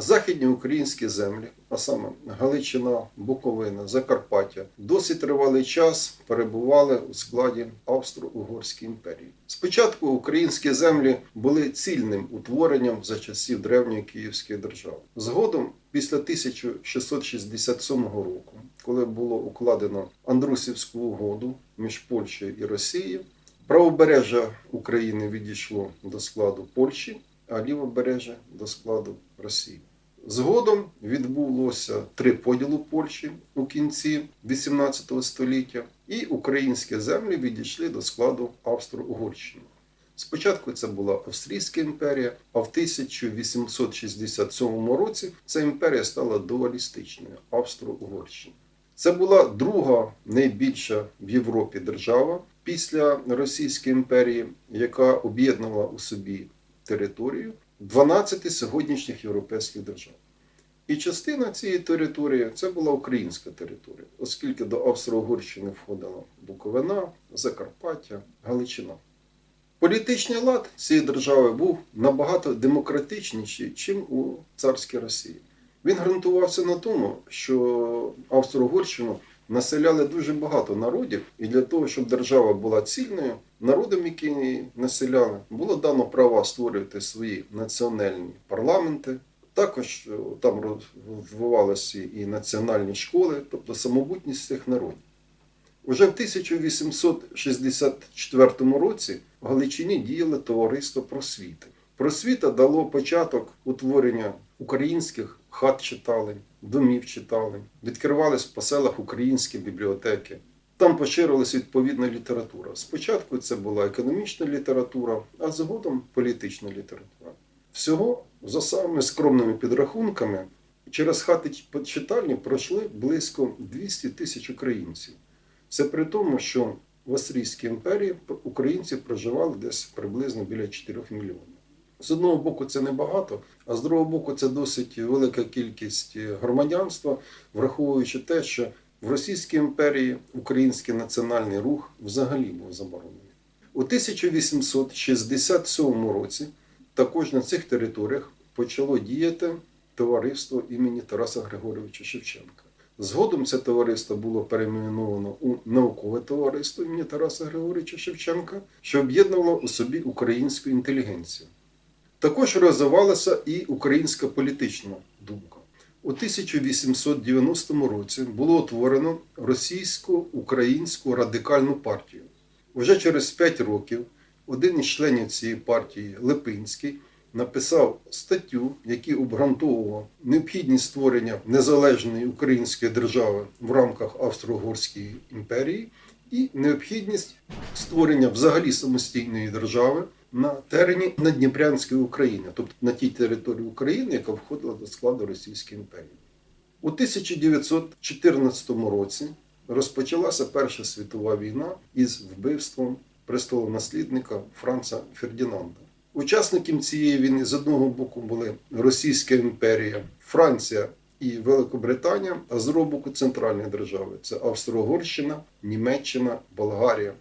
Західні українські землі, а саме Галичина, Буковина, Закарпаття, досить тривалий час перебували у складі Австро-Угорської імперії. Спочатку українські землі були цільним утворенням за часів древньої Київської держави. Згодом, після 1667 року, коли було укладено Андрусівську угоду між Польщею і Росією, правобережжя України відійшло до складу Польщі, а лівобережжя до складу Росії. Згодом відбулося три поділу Польщі у кінці XVIII століття, і українські землі відійшли до складу Австро-Угорщини. Спочатку це була Австрійська імперія, а в 1867 році ця імперія стала дуалістичною Австро-Угорщина. Це була друга найбільша в Європі держава після Російської імперії, яка об'єднала у собі територію 12 сьогоднішніх європейських держав. І частина цієї території це була українська територія, оскільки до Австро-Угорщини входила Буковина, Закарпаття, Галичина. Політичний лад цієї держави був набагато демократичніший, ніж у царській Росії. Він ґрунтувався на тому, що Австро-Угорщину населяли дуже багато народів, і для того, щоб держава була цільною, народам, які її населяли, було дано права створювати свої національні парламенти. Також е, там розвивалися і національні школи, тобто самобутність цих народів. Уже в 1864 році в Галичині діяло товариство просвіти. Просвіта дало початок утворення українських хат читалень, домів читалень, відкривались по селах українські бібліотеки. Там поширилася відповідна література. Спочатку це була економічна література, а згодом політична література. Всього, за самими скромними підрахунками, через хати читальні пройшли близько 200 тисяч українців. Це при тому, що в Австрійській імперії українців проживали десь приблизно біля 4 мільйонів. З одного боку, це небагато, а з другого боку, це досить велика кількість громадянства, враховуючи те, що в Російській імперії український національний рух взагалі був заборонений. У 1867 році також на цих територіях почало діяти товариство імені Тараса Григоровича Шевченка. Згодом це товариство було перейменовано у наукове товариство імені Тараса Григоровича Шевченка, що об'єднувало у собі українську інтелігенцію. Також розвивалася і українська політична думка. У 1890 році було утворено російсько-українську радикальну партію. Уже через 5 років один із членів цієї партії, Липинський, написав статтю, який обґрунтовував необхідність створення незалежної української держави в рамках Австро-Угорської імперії і необхідність створення взагалі самостійної держави на терені Надніпрянської України, тобто на тій території України, яка входила до складу Російської імперії. У 1914 році розпочалася Перша світова війна із вбивством престолонаслідника Франца Фердінанда. Учасниками цієї війни з одного боку були Російська імперія, Франція і Великобританія, а з другого боку центральні держави це Австро-Угорщина, Німеччина, Болгарія.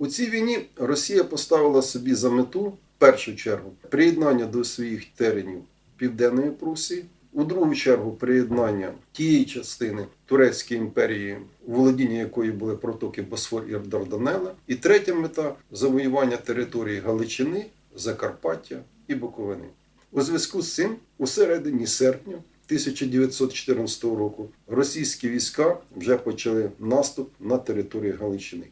У цій війні Росія поставила собі за мету в першу чергу приєднання до своїх теренів Південної Прусії, у другу чергу приєднання тієї частини Турецької імперії, у володінні якої були протоки Босфор і Дарданела, і третя мета завоювання території Галичини, Закарпаття і Буковини. У зв'язку з цим, у середині серпня 1914 року, російські війська вже почали наступ на територію Галичини.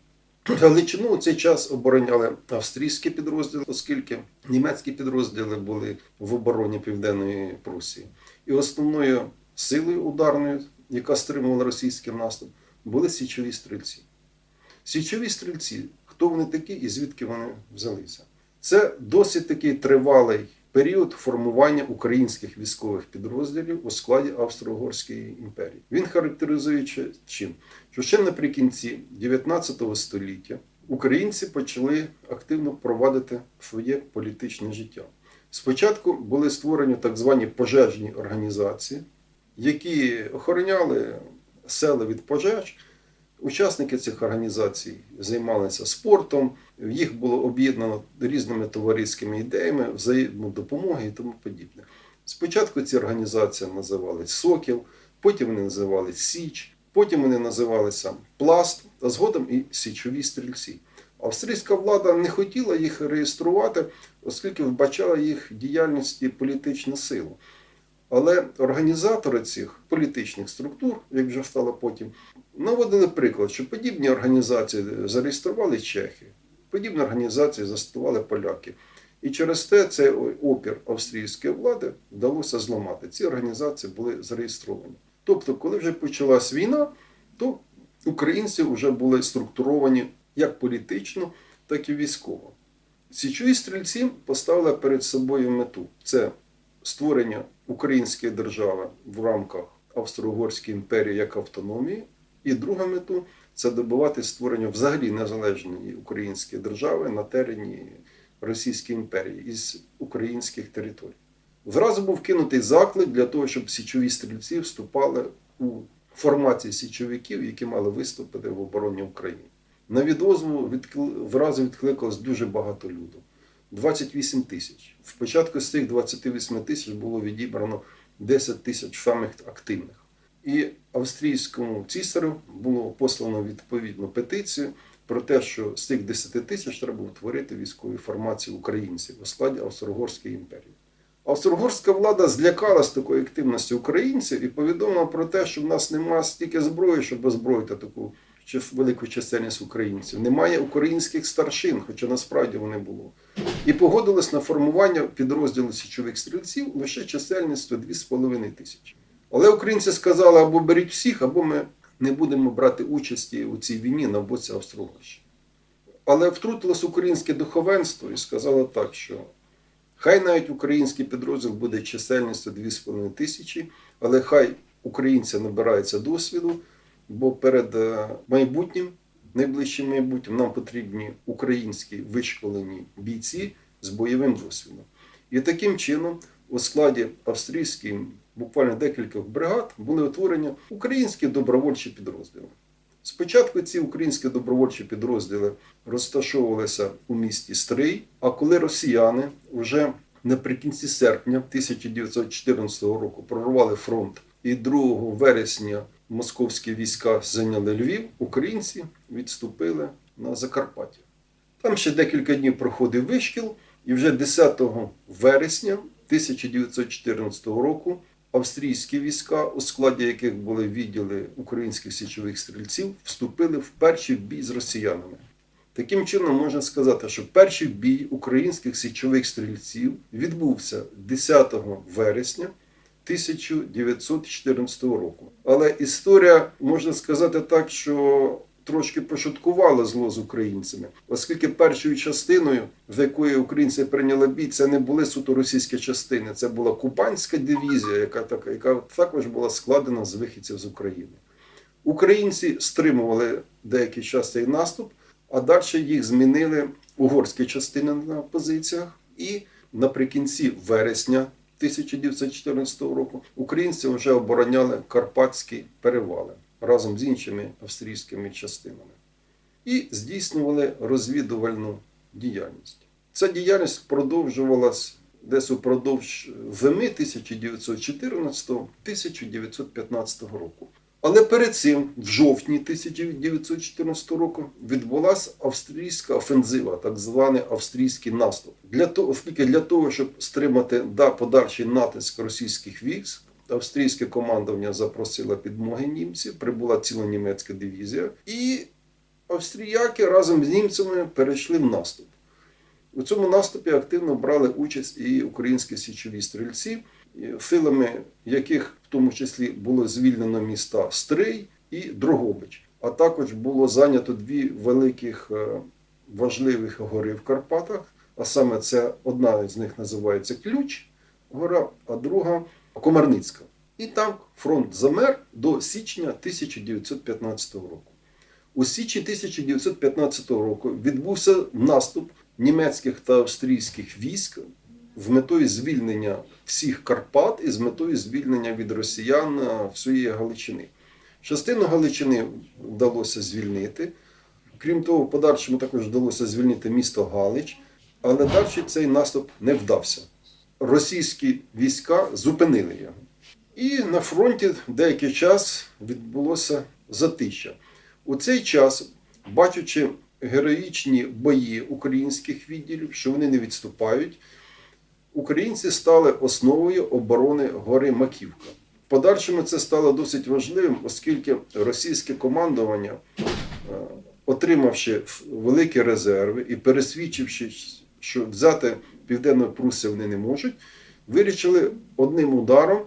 Галичину у цей час обороняли австрійські підрозділи, оскільки німецькі підрозділи були в обороні Південної Прусії. І основною силою ударною, яка стримувала російський наступ, були січові стрільці. Січові стрільці, хто вони такі і звідки вони взялися? Це досить такий тривалий період формування українських військових підрозділів у складі Австро-Угорської імперії. Він характеризується чим? Що ще наприкінці 19 століття українці почали активно провадити своє політичне життя. Спочатку були створені так звані пожежні організації, які охороняли села від пожеж. Учасники цих організацій займалися спортом, їх було об'єднано різними товариськими ідеями, взаємодопомоги і тому подібне. Спочатку ці організації називались Сокіл, потім вони називались Січ, потім вони називалися Пласт, а згодом і Січові стрільці. Австрійська влада не хотіла їх реєструвати, оскільки вбачала їх діяльність політичну силу. Але організатори цих політичних структур, як вже стало потім, наводили приклад, що подібні організації зареєстрували чехи, подібні організації заснували поляки. І через те цей опір австрійської влади вдалося зламати. Ці організації були зареєстровані. Тобто, коли вже почалась війна, то українці вже були структуровані як політично, так і військово. Січові стрільці поставили перед собою мету це створення української держави в рамках Австро-Угорської імперії як автономії. І друга мету це добивати створення взагалі незалежної української держави на терені Російської імперії із українських територій. Зразу був кинутий заклик для того, щоб січові стрільці вступали у формації січовиків, які мали виступити в обороні України. На відозву відкли- зразу відкликалось дуже багато люду. 28 тисяч. Спочатку з цих 28 тисяч було відібрано 10 тисяч самих активних. І австрійському цісарю було послано відповідну петицію про те, що з цих 10 тисяч треба утворити військові формації українців у складі Австро-Угорської імперії. Австро-Угорська влада злякалась такої активності українців і повідомила про те, що в нас немає стільки зброї, щоб озброїти таку велику чисельність українців. Немає українських старшин, хоча насправді вони було. І погодились на формування підрозділу січових стрільців лише чисельністю 2,5 тисячі. Але українці сказали, або беріть всіх, або ми не будемо брати участі у цій війні на боці Австро-Угорщини. Але втрутилось українське духовенство і сказало так, що хай навіть український підрозділ буде чисельністю 2,5 тисячі, але хай українці набираються досвіду, бо перед е, майбутнім, найближчим майбутнім, нам потрібні українські вишколені бійці з бойовим досвідом. І таким чином, у складі австрійських буквально декількох бригад були утворені українські добровольчі підрозділи. Спочатку ці українські добровольчі підрозділи розташовувалися у місті Стрий, а коли росіяни вже наприкінці серпня 1914 року прорвали фронт і 2 вересня московські війська зайняли Львів, українці відступили на Закарпаття. Там ще декілька днів проходив вишкіл, і вже 10 вересня 1914 року австрійські війська, у складі яких були відділи українських січових стрільців, вступили в перший бій з росіянами. Таким чином можна сказати, що перший бій українських січових стрільців відбувся 10 вересня 1914 року. Але історія можна сказати так, що трошки пошуткувала зло з українцями, оскільки першою частиною, з якої українці прийняли бій, це не були суто російські частини, це була кубанська дивізія, яка так, яка також була складена з вихідців з України. Українці стримували деякий час цей наступ, а далі їх змінили угорські частини на позиціях. І наприкінці вересня 1914 року українці вже обороняли Карпатські перевали разом з іншими австрійськими частинами і здійснювали розвідувальну діяльність. Ця діяльність продовжувалась десь упродовж зими 1914-1915 року. Але перед цим, в жовтні 1914 року, відбулася австрійська офензива, так званий австрійський наступ. Для того, для того, щоб стримати да, подальший натиск російських військ, австрійське командування запросило підмоги німців, прибула ціла німецька дивізія, і австріяки разом з німцями перейшли в наступ. У цьому наступі активно брали участь і українські січові стрільці, силами яких в тому числі було звільнено міста Стрий і Дрогобич. А також було зайнято дві великих е, важливих гори в Карпатах. А саме це одна з них називається Ключ гора, а друга Комарницька. І там фронт замер до січня 1915 року. У січні 1915 року відбувся наступ німецьких та австрійських військ з метою звільнення всіх Карпат і з метою звільнення від росіян е, всієї Галичини. Частину Галичини вдалося звільнити. Крім того, в подальшому також вдалося звільнити місто Галич, але далі цей наступ не вдався. російські війська зупинили його. І на фронті деякий час відбулося затища. У цей час, бачачи героїчні бої українських відділів, що вони не відступають, українці стали основою оборони гори Маківка. В подальшому це стало досить важливим, оскільки російське командування, е, отримавши великі резерви і пересвідчивши, що взяти Південну Прусію вони не можуть, вирішили одним ударом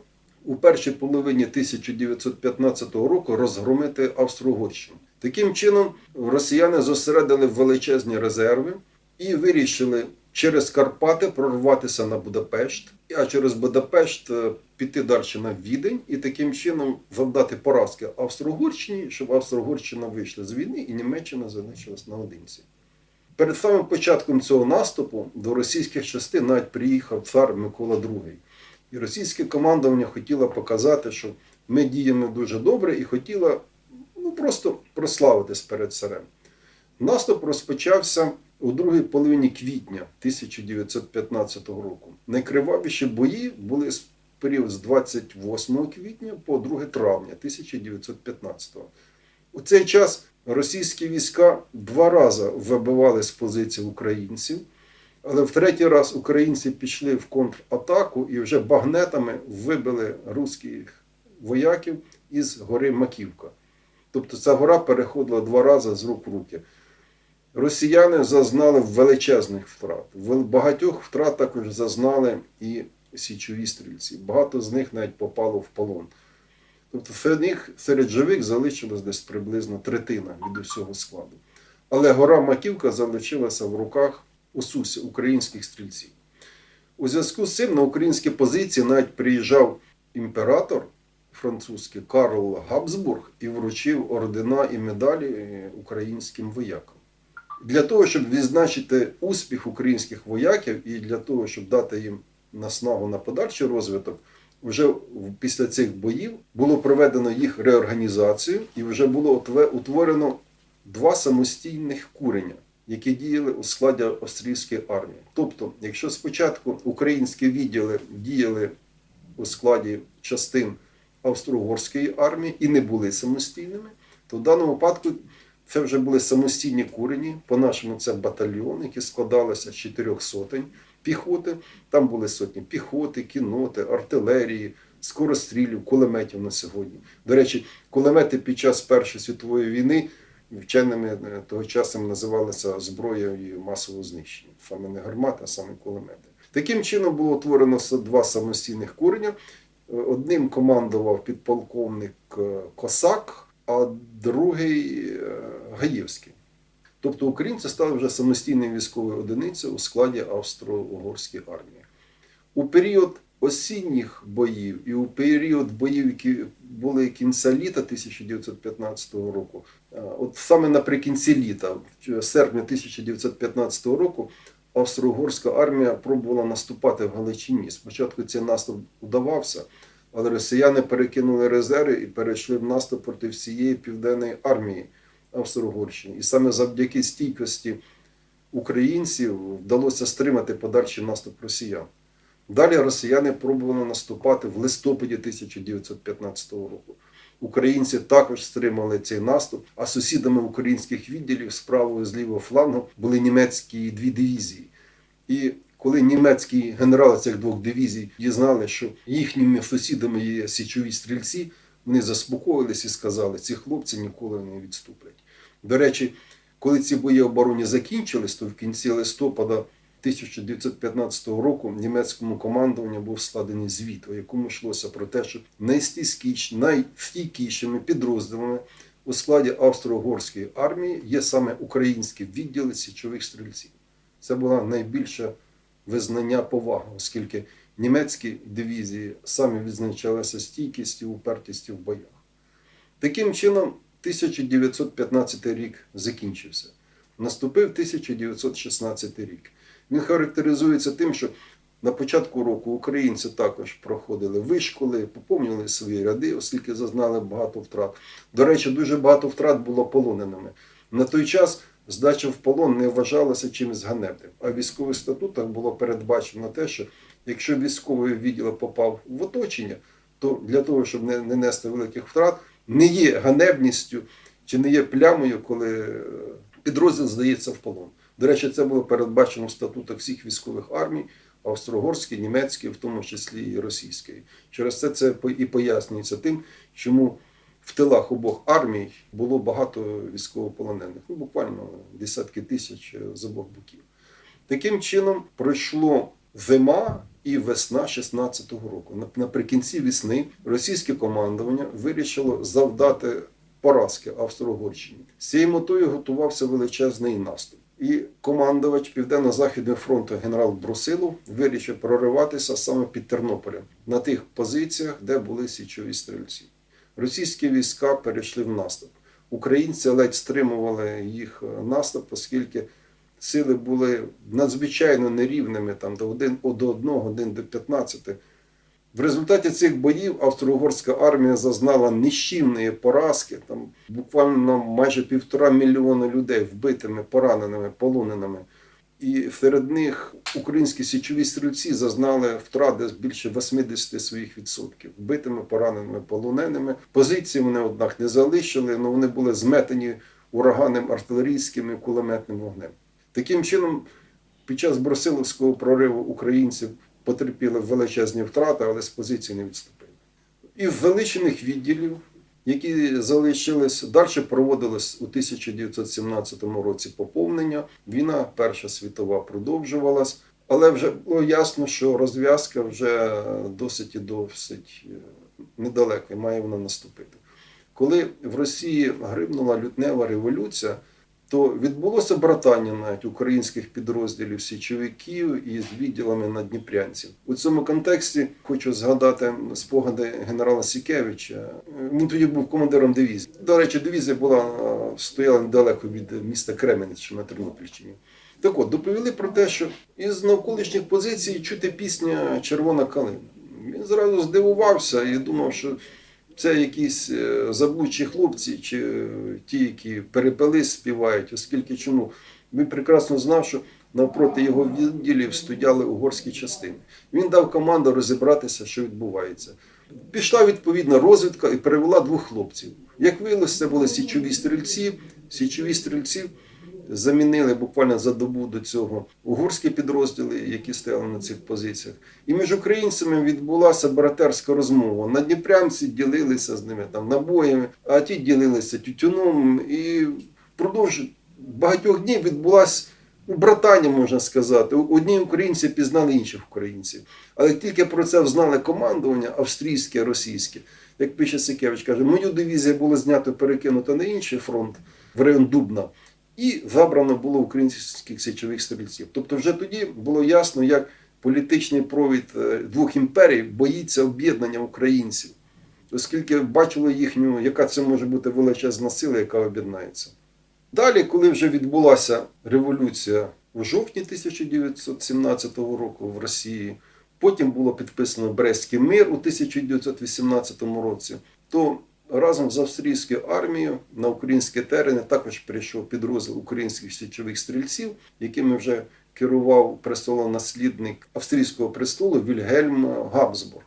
у першій половині 1915 року розгромити Австро-Угорщину. Таким чином, росіяни зосередили величезні резерви і вирішили через Карпати прорватися на Будапешт, а через Будапешт е, піти далі на Відень і таким чином завдати поразки Австро-Угорщині, щоб Австро-Угорщина вийшла з війни і Німеччина залишилась наодинці. Перед самим початком цього наступу до російських частин навіть приїхав цар Микола II. І російське командування хотіло показати, що ми діємо дуже добре, і хотіло ну, просто прославитись перед царем. Наступ розпочався у другій половині квітня 1915 року. Найкривавіші бої були з період з 28 квітня по 2 травня 1915 У цей час російські війська два рази вибивали з позицій українців. Але в третій раз українці пішли в контратаку і вже багнетами вибили руських вояків із гори Маківка. Тобто ця гора переходила два рази з рук в руки. Росіяни зазнали величезних втрат. В багатьох втрат також зазнали і січові стрільці. Багато з них навіть попало в полон. Тобто серед живих залишилось десь приблизно третина від усього складу. Але гора Маківка залишилася в руках Усусі, українських стрільців. У зв'язку з цим на українські позиції навіть приїжджав імператор французький Карл Габсбург і вручив ордена і медалі українським воякам. Для того, щоб відзначити успіх українських вояків і для того, щоб дати їм наснагу на подальший розвиток, вже після цих боїв було проведено їх реорганізацію і вже було утворено два самостійних курення які діяли у складі австрійської армії. Тобто, якщо спочатку українські відділи діяли у складі частин австро-угорської армії і не були самостійними, то в даному випадку це вже були самостійні курені. По-нашому це батальйон, які складалися з чотирьох сотень піхоти. Там були сотні піхоти, кіноти, артилерії. Скорострілів, кулеметів на сьогодні. До речі, кулемети під час Першої світової війни вченими е, того часу називалися зброєю масового знищення. Саме не гармати, а саме кулемети. Таким чином було утворено два самостійних курення. Е, одним командував підполковник е, Косак, а другий Гаєвський. Тобто українці стали вже самостійною військовою одиницею у складі Австро-Угорської армії. У період осінніх боїв і у період боїв, які були кінця літа 1915 року, е, от саме наприкінці літа, в серпні 1915 року, австро-угорська армія пробувала наступати в Галичині. Спочатку цей наступ удавався, але росіяни перекинули резерви і перейшли в наступ проти всієї південної армії Австро-Угорщини. І саме завдяки стійкості українців вдалося стримати подальший наступ росіян. Далі росіяни пробували наступати в листопаді 1915 року. Українці також стримали цей наступ, а сусідами українських відділів з і з лівого флангу були німецькі дві дивізії. І коли німецькі генерали цих двох дивізій дізнали, що їхніми сусідами є січові стрільці, вони заспокоїлись і сказали, ці хлопці ніколи не відступлять. До речі, коли ці бої обороні закінчились, то в кінці листопада. 1915 року німецькому командуванню був складений звіт, у якому йшлося про те, що найстійкішими підрозділами у складі Австро-Угорської армії є саме українські відділи січових стрільців. Це була найбільше визнання поваги, оскільки німецькі дивізії самі відзначалися стійкістю, упертістю в боях. Таким чином, 1915 рік закінчився. Наступив 1916 рік. Він характеризується тим, що на початку року українці також проходили вишколи, поповнювали свої ряди, оскільки зазнали багато втрат. До речі, дуже багато втрат було полоненими. На той час здача в полон не вважалася чимось ганебним. А в військових статутах було передбачено те, що якщо військовий відділ попав в оточення, то для того, щоб не, не нести великих втрат, не є ганебністю чи не є плямою, коли е, підрозділ здається в полон. До речі, це було передбачено в статутах всіх військових армій, австро-угорської, німецької, в тому числі і російської. Через це це і пояснюється тим, чому в тилах обох армій було багато військовополонених, ну буквально десятки тисяч е, з обох боків. Таким чином пройшло зима і весна 16-го року. Наприкінці весни російське командування вирішило завдати поразки Австро-Угорщині. З цією метою готувався величезний наступ. І командувач Південно-Західного фронту генерал Брусилов вирішив прориватися саме під Тернополем на тих позиціях, де були січові стрільці. Російські війська перейшли в наступ. Українці ледь стримували їх е, наступ, оскільки сили були надзвичайно нерівними, там до один до одного, один до 15. В результаті цих боїв австро-угорська армія зазнала нищівної поразки. Там буквально майже півтора мільйона людей вбитими, пораненими, полоненими. І серед них українські січові стрільці зазнали втрат десь більше 80 своїх відсотків. Вбитими, пораненими, полоненими. Позиції вони, однак, не залишили, але вони були зметені ураганним артилерійським і кулеметним вогнем. Таким чином, під час Бросиловського прориву українці потерпіли величезні втрати, але з позиції не відступили. І в величених відділів, які залишились, далі проводилось у 1917 році поповнення. Війна Перша світова продовжувалась, але вже було ясно, що розв'язка вже досить і досить е, недалеко, і має вона наступити. Коли в Росії грибнула лютнева революція, то відбулося братання навіть українських підрозділів січовиків із відділами надніпрянців. У цьому контексті хочу згадати спогади генерала Сікевича. Він тоді був командиром дивізії. До речі, дивізія була стояла недалеко від міста Кременець, на Тернопільщині. Так от, доповіли про те, що із навколишніх позицій чути пісня Червона калина. Він зразу здивувався і думав, що це якісь е, заблудші хлопці, чи е, ті, які перепели співають, оскільки чому? Він прекрасно знав, що навпроти його відділів стояли угорські частини. Він дав команду розібратися, що відбувається. Пішла відповідна розвідка і перевела двох хлопців. Як виявилося, це були січові стрільці. Січові стрільці замінили буквально за добу до цього угорські підрозділи, які стояли на цих позиціях. І між українцями відбулася братерська розмова. Надніпрянці ділилися з ними там набоями, а ті ділилися тютюном. І впродовж багатьох днів відбулася братання, можна сказати. Одні українці пізнали інших українців. Але тільки про це взнали командування австрійське, російське. Як пише Сикевич, каже, мою дивізію було знято перекинуто на інший фронт в район Дубна. І забрано було українських січових стрільців. Тобто, вже тоді було ясно, як політичний провід е, двох імперій боїться об'єднання українців, оскільки бачили їхню, яка це може бути величезна сила, яка об'єднається. Далі, коли вже відбулася революція у жовтні 1917 року в Росії, потім було підписано Брестський мир у 1918 році, то разом з австрійською армією на українські терени також прийшов підрозділ українських січових стрільців, якими вже керував престолонаслідник австрійського престолу Вільгельм Габсбург.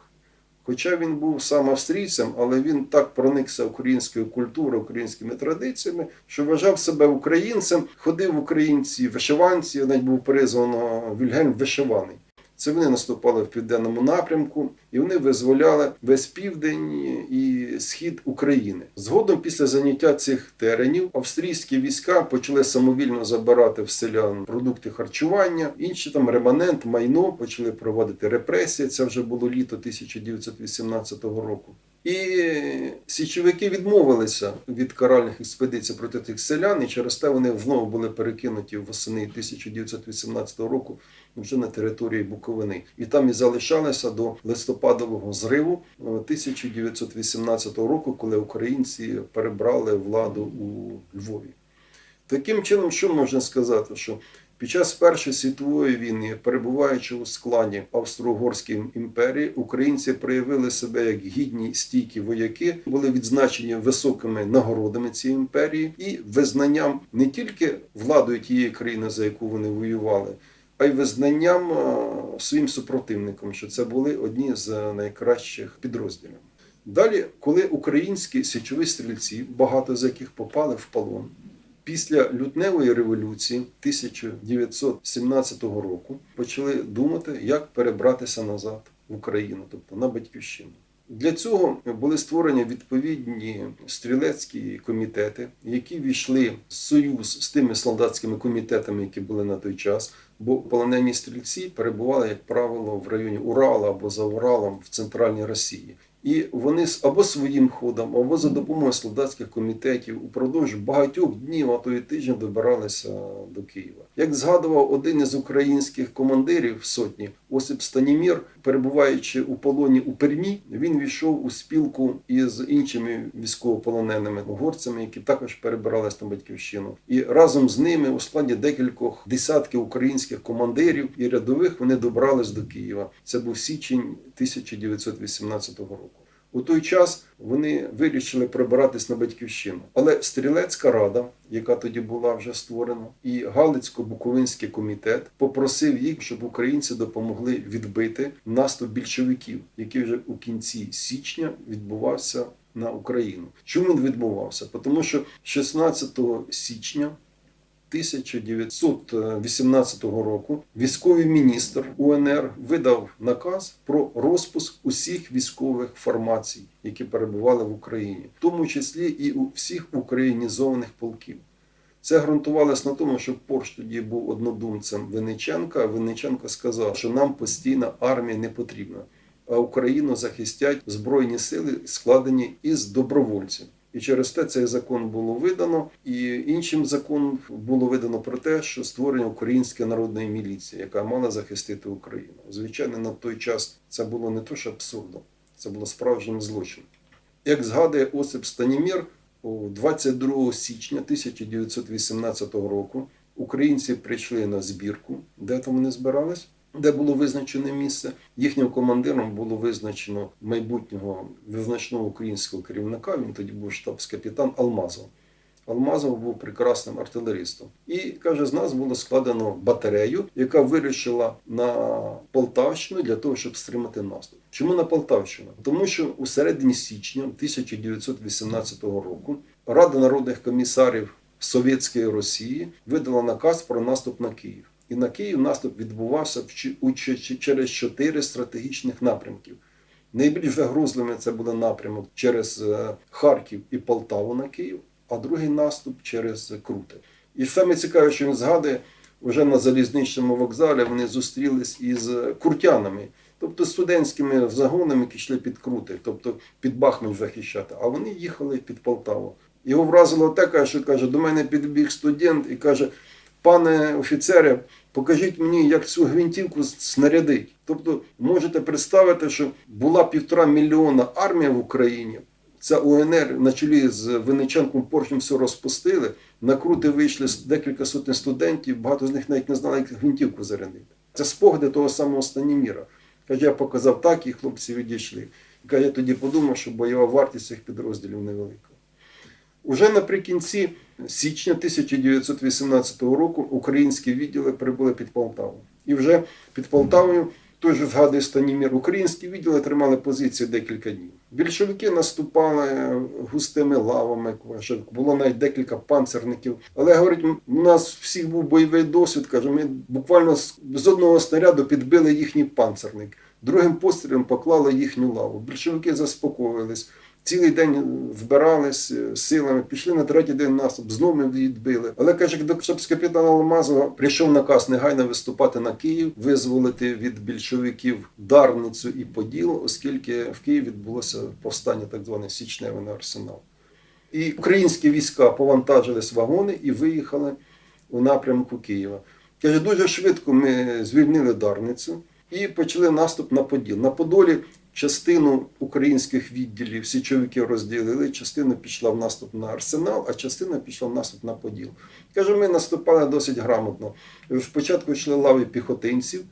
Хоча він був сам австрійцем, але він так проникся українською культурою, українськими традиціями, що вважав себе українцем, ходив українці вишиванці, навіть був призвано Вільгельм Вишиваний. Це вони наступали в південному напрямку, і вони визволяли весь південь і схід України. Згодом, після заняття цих теренів, австрійські війська почали самовільно забирати в селян продукти харчування, інші там реманент, майно почали проводити репресії. Це вже було літо 1918 року. І січовики відмовилися від каральних експедицій проти тих селян, і через те вони знову були перекинуті восени 1918 року вже на території Буковини. І там і залишалися до листопадового зриву е, 1918 року, коли українці перебрали владу у Львові. Таким чином, що можна сказати, що під час Першої світової війни, перебуваючи у складі Австро-Угорської імперії, українці проявили себе як гідні стійкі вояки, були відзначені високими нагородами цієї імперії і визнанням не тільки владою тієї країни, за яку вони воювали, а й визнанням е, своїм супротивникам, що це були одні з найкращих підрозділів. Далі, коли українські січові стрільці, багато з яких попали в полон, після лютневої революції 1917 року почали думати, як перебратися назад в Україну, тобто на батьківщину. Для цього були створені відповідні стрілецькі комітети, які війшли в союз з тими солдатськими комітетами, які були на той час. Бо полонені стрільці перебували, як правило, в районі Урала або за Уралом в центральній Росії. І вони або своїм ходом, або за допомогою солдатських комітетів упродовж багатьох днів, а то і тижнів добиралися до Києва. Як згадував один із українських командирів сотні Осип Станімір, перебуваючи у полоні у Пермі, він війшов у спілку із іншими військовополоненими угорцями, які також перебиралися на батьківщину. І разом з ними у складі декількох десятків українських командирів і рядових вони добрались до Києва. Це був січень 1918 року. У той час вони вирішили прибиратись на батьківщину. Але стрілецька рада, яка тоді була вже створена, і Галицько-Буковинський комітет попросив їх, щоб українці допомогли відбити наступ більшовиків, який вже у кінці січня відбувався на Україну. Чому він відбувався? Тому що 16 січня 1918 року військовий міністр УНР видав наказ про розпуск усіх військових формацій, які перебували в Україні, в тому числі і у всіх українізованих полків. Це ґрунтувалося на тому, що Порш тоді був однодумцем Винниченка, а Винниченко сказав, що нам постійна армія не потрібна, а Україну захистять збройні сили, складені із добровольців. І через те цей закон було видано, і іншим законом було видано про те, що створення української народної міліції, яка мала захистити Україну. Звичайно, на той час це було не то, що абсурдом, це було справжнім злочином. Як згадує Осип Станімір, у 22 січня 1918 року українці прийшли на збірку, де там вони збирались, де було визначене місце. Їхнім командиром було визначено майбутнього визначного українського керівника. Він тоді був штабс-капітан Алмазов. Алмазов був прекрасним артилеристом. І каже, з нас було складено батарею, яка вирішила на Полтавщину для того, щоб стримати наступ. Чому на Полтавщину? Тому що у середині січня 1918 року Рада народних комісарів Совєтської Росії видала наказ про наступ на Київ. І на Київ наступ відбувався через чотири стратегічних напрямків. Найбільш загрозливим це буде напрямок через е, Харків і Полтаву на Київ, а другий наступ через Круте. І саме цікаве, що він згадує, вже на залізничному вокзалі вони зустрілись із куртянами, тобто студентськими загонами, які йшли під Крути, тобто під Бахмут захищати, а вони їхали під Полтаву. Його вразило те, що каже, до мене підбіг студент і каже: пане офіцере, покажіть мені, як цю гвинтівку снарядить. Тобто, можете представити, що була півтора мільйона армія в Україні. Це УНР на чолі з Винниченком Поршнем все розпустили. На крути вийшли декілька сотень студентів, багато з них навіть не знали, як гвинтівку зарядити. Це спогади того самого Станіміра. Каже, я показав так, і хлопці відійшли. Каже, тоді подумав, що бойова вартість цих підрозділів невелика. Уже наприкінці січня 1918 року українські відділи прибули під Полтаву. І вже під Полтавою той же згадує Станімір, українські відділи тримали позиції декілька днів. Більшовики наступали густими лавами, було навіть декілька панцерників. Але говорить, у нас всіх був бойовий досвід. Каже, ми буквально з одного снаряду підбили їхній панцерник, другим пострілом поклали їхню лаву. Більшовики заспокоїлись. Цілий день вбирались е, силами, пішли на третій день наступ, знову ми відбили. Але каже, до штабс-капітана Алмазова прийшов наказ негайно виступати на Київ, визволити від більшовиків Дарницю і Поділ, оскільки в Києві відбулося повстання, так зване січневе на арсенал. І українські війська повантажились вагони і виїхали у напрямку Києва. Каже, дуже швидко ми звільнили Дарницю і почали наступ на Поділ. На Подолі частину українських відділів січовиків розділили, частина пішла в наступ на Арсенал, а частина пішла в наступ на Поділ. Каже, ми наступали досить грамотно. Спочатку йшли лави піхотинців,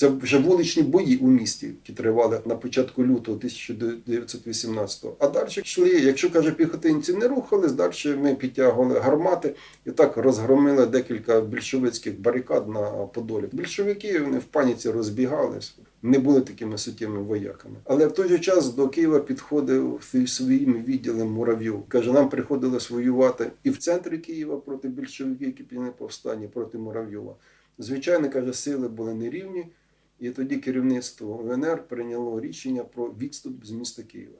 Це вже вуличні бої у місті, які тривали на початку лютого 1918-го. А далі йшли, якщо каже, піхотинці не рухались, далі ми підтягували гармати і так розгромили декілька більшовицьких барикад на Подолі. Більшовики вони в паніці розбігались, не були такими суттєвими вояками. Але в той же час до Києва підходив своїм відділом Муравйов. Каже, нам приходилось воювати і в центрі Києва проти більшовиків, які підняли повстання, проти Муравйова. Звичайно, каже, сили були нерівні. І тоді керівництво УНР прийняло рішення про відступ з міста Києва.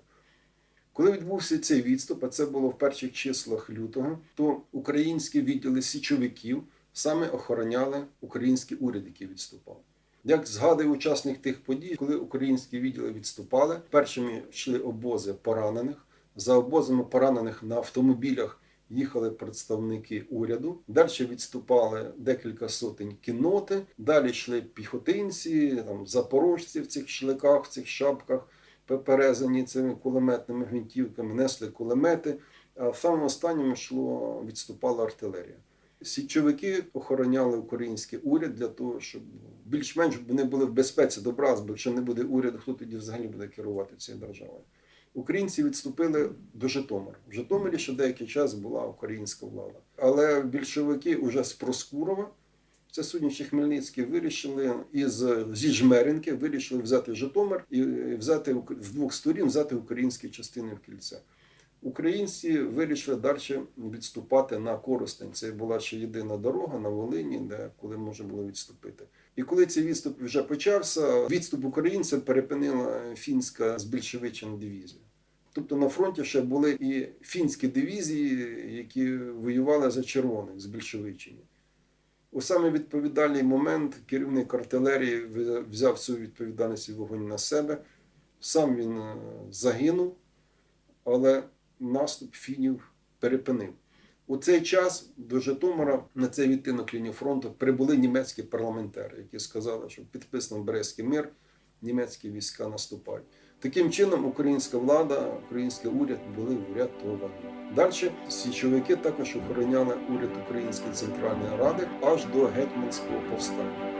Коли відбувся цей відступ, а це було в перших числах лютого, то українські відділи січовиків саме охороняли український уряд, який відступав. Як згадує учасник тих подій, коли українські відділи відступали, першими йшли обози поранених. За обозами поранених на автомобілях їхали представники уряду. Далі відступали декілька сотень кінноти. Далі йшли піхотинці, там запорожці в цих шликах, в цих шапках, перезані цими кулеметними гвинтівками, несли кулемети. А в самому останньому йшло відступала артилерія. Січовики охороняли український уряд для того, щоб більш-менш вони були в безпеці добра, бо якщо не буде уряду, хто тоді взагалі буде керувати цією державою. Українці відступили до Житомира. В Житомирі ще деякий час була українська влада. Але більшовики вже з Проскурова, це суднічі Хмельницький, вирішили із зі Жмеринки вирішили взяти Житомир і взяти з двох сторін взяти українські частини в кільце. Українці вирішили далі відступати на Коростень. Це була ще єдина дорога на Волині, де коли можна було відступити. І коли цей відступ вже почався, відступ українців перепинила фінська збільшовична дивізія. Тобто на фронті ще були і фінські дивізії, які воювали за червоних збільшовичені. У саме відповідальний момент керівник артилерії взяв цю відповідальність і вогонь на себе. Сам він е, загинув, але наступ фінів перепинив. У цей час до Житомира на цей відтинок лінії фронту прибули німецькі парламентари, які сказали, що підписано Брестський мир, німецькі війська наступають. Таким чином, українська влада, український уряд були врятовані. Далі січовики також охороняли уряд Української центральної ради аж до гетьманського повстання.